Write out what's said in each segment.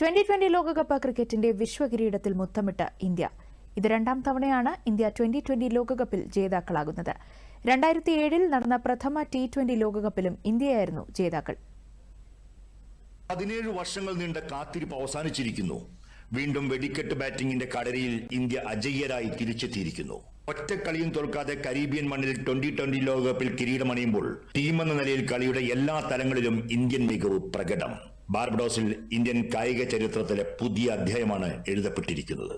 Twenty twenty ലോകകപ്പ് ക്രിക്കറ്റിന്റെ വിശ്വകിരീടത്തിൽ മുത്തമിട്ട India. ഇത് രണ്ടാം തവണയാണ് ഇന്ത്യ ട്വന്റി ട്വന്റി ലോകകപ്പിൽ ജേതാക്കളാകുന്നത്. രണ്ടായിരത്തി ഏഴിൽ നടന്ന പ്രഥമ ടി ട്വന്റി ലോകകപ്പിലും ഇന്ത്യയായിരുന്നു ജേതാക്കൾ. പതിനേഴ് വർഷങ്ങൾ നീണ്ട കാത്തിരിപ്പ് അവസാനിച്ചിരിക്കുന്നു. വീണ്ടും വെടിക്കെട്ട് ബാറ്റിംഗിന്റെ കടലിൽ ഇന്ത്യ അജയ്യരായി തിരിച്ചെത്തിയിരിക്കുന്നു. ഒറ്റക്കളിയും തോൽക്കാതെ കരീബിയൻ മണ്ണിൽ ട്വന്റി ട്വന്റി ലോകകപ്പിൽ കിരീടമണിയുമ്പോൾ ടീമെന്ന നിലയിൽ കളിയുടെ എല്ലാ തലങ്ങളിലും ഇന്ത്യൻ മികവ് പ്രകടം. ബാർബഡോസിൽ ഇന്ത്യൻ കായിക ചരിത്രത്തിലെ പുതിയ അധ്യായമാണ് എഴുതപ്പെട്ടിരിക്കുന്നത്.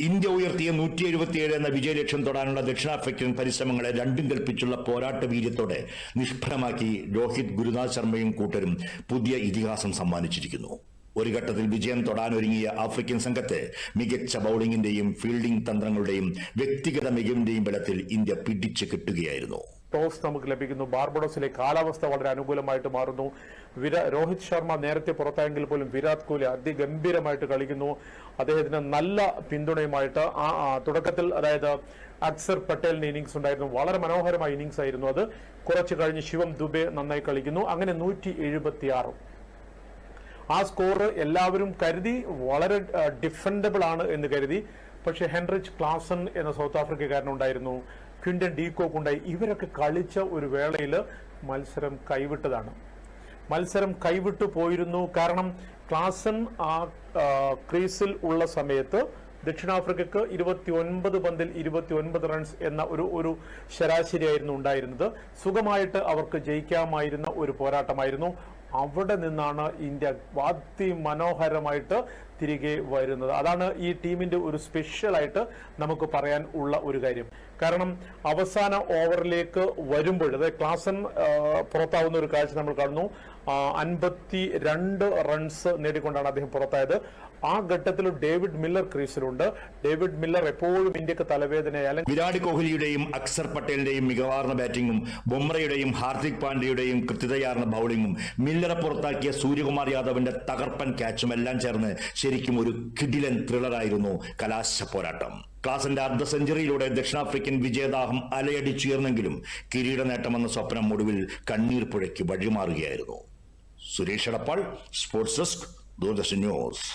ഇന്ത്യ ഉയർത്തിയ നൂറ്റി എഴുപത്തിയേഴ് എന്ന വിജയലക്ഷ്യം തൊടാനുള്ള ദക്ഷിണാഫ്രിക്കൻ പരിശ്രമങ്ങളെ രണ്ടും കൽപ്പിച്ചുള്ള പോരാട്ട വീര്യത്തോടെ നിഷ്ഫലമാക്കി രോഹിത് ഗുരുനാഥ് ശർമ്മയും കൂട്ടരും പുതിയ ഇതിഹാസം സമ്മാനിച്ചിരിക്കുന്നു. ഒരു ഘട്ടത്തിൽ വിജയം തൊടാനൊരുങ്ങിയ ആഫ്രിക്കൻ സംഘത്തെ മികച്ച ബൌളിംഗിന്റെയും ഫീൽഡിംഗ് തന്ത്രങ്ങളുടെയും വ്യക്തിഗത മികവിന്റെയും ബലത്തിൽ ഇന്ത്യ പിടിച്ചു കിട്ടുകയായിരുന്നു. ടോസ് നമുക്ക് ലഭിക്കുന്നു. ബാർബഡോസിലെ കാലാവസ്ഥ വളരെ അനുകൂലമായിട്ട് മാറുന്നു. വിരാ രോഹിത് ശർമ്മ നേരത്തെ പുറത്തായെങ്കിൽ പോലും വിരാട് കോഹ്ലി അതിഗംഭീരമായിട്ട് കളിക്കുന്നു. അദ്ദേഹത്തിന് നല്ല പിന്തുണയുമായിട്ട് ആ തുടക്കത്തിൽ അതായത് അക്സർ പട്ടേലിന് ഇന്നിങ്സ് ഉണ്ടായിരുന്നു. വളരെ മനോഹരമായ ഇന്നിങ്സ് ആയിരുന്നു അത്. കുറച്ച് കഴിഞ്ഞ് ശിവം ദുബെ നന്നായി കളിക്കുന്നു. അങ്ങനെ നൂറ്റി എഴുപത്തിയാറ്. ആ സ്കോർ എല്ലാവരും കരുതി വളരെ ഡിഫൻഡബിൾ ആണ് എന്ന് കരുതി. പക്ഷേ ഹെൻറിച്ച് ക്ലാസൺ എന്ന സൗത്ത് ആഫ്രിക്കക്കാരനുണ്ടായിരുന്നു ക്വിന്റൻ ഡീകോക്ക് ഉണ്ടായി ഇവരൊക്കെ കളിച്ച ഒരു വേളയിൽ മത്സരം കൈവിട്ടതാണ്. മത്സരം കൈവിട്ടു പോയിരുന്നു. കാരണം ക്ലാസൻ ആ ആ, ക്രീസിൽ ഉള്ള സമയത്ത് ദക്ഷിണാഫ്രിക്കക്ക് ഇരുപത്തി ഒൻപത് പന്തിൽ ഇരുപത്തി ഒൻപത് റൺസ് എന്ന ഒരു ഒരു ശരാശരിയായിരുന്നു ഉണ്ടായിരുന്നത്. സുഖമായിട്ട് അവർക്ക് ജയിക്കാമായിരുന്ന ഒരു പോരാട്ടമായിരുന്നു. അവിടെ നിന്നാണ് ഇന്ത്യ അതിമനോഹരമായിട്ട് തിരികെ വരുന്നത്. അതാണ് ഈ ടീമിന്റെ ഒരു സ്പെഷ്യൽ ആയിട്ട് നമുക്ക് പറയാൻ ഉള്ള ഒരു കാര്യം. കാരണം അവസാന ഓവറിലേക്ക് വരുമ്പോൾ അതായത് ക്ലാസൻ പുറത്താവുന്ന ഒരു കാഴ്ച നമ്മൾ കാണുന്നു. അൻപത്തി രണ്ട് റൺസ് നേടിക്കൊണ്ടാണ് അദ്ദേഹം പുറത്തായത്. ആ ഘട്ടത്തിൽ ഡേവിഡ് മില്ലർ ക്രീസിലുണ്ട്. ഡേവിഡ് മില്ലർ എപ്പോഴും ഇന്ത്യയ്ക്ക് തലവേദനയായാലും വിരാട് കോഹ്ലിയുടെയും അക്സർ പട്ടേലിന്റെയും മികവാർന്ന ബാറ്റിംഗും ബുംറയുടെയും ഹാർദിക് പാണ്ഡ്യയുടെയും കൃത്യതയാർന്ന ബൌളിംഗും മില്ലറെ പുറത്താക്കിയ സൂര്യകുമാർ യാദവിന്റെ തകർപ്പൻ ക്യാച്ചും എല്ലാം ചേർന്ന് ശരിക്കും ഒരു കിടിലൻ ത്രില്ലറായിരുന്നു കലാശ പോരാട്ടം. ക്ലാസിന്റെ അർദ്ധ സെഞ്ചുറിയിലൂടെ ദക്ഷിണാഫ്രിക്കൻ വിജയദാഹം അലയടിച്ചുയർന്നെങ്കിലും കിരീട നേട്ടമെന്ന സ്വപ്നം ഒടുവിൽ കണ്ണീർ പുഴയ്ക്ക് വഴിമാറുകയായിരുന്നു. Suresh Edappal sports desk Doordarshan news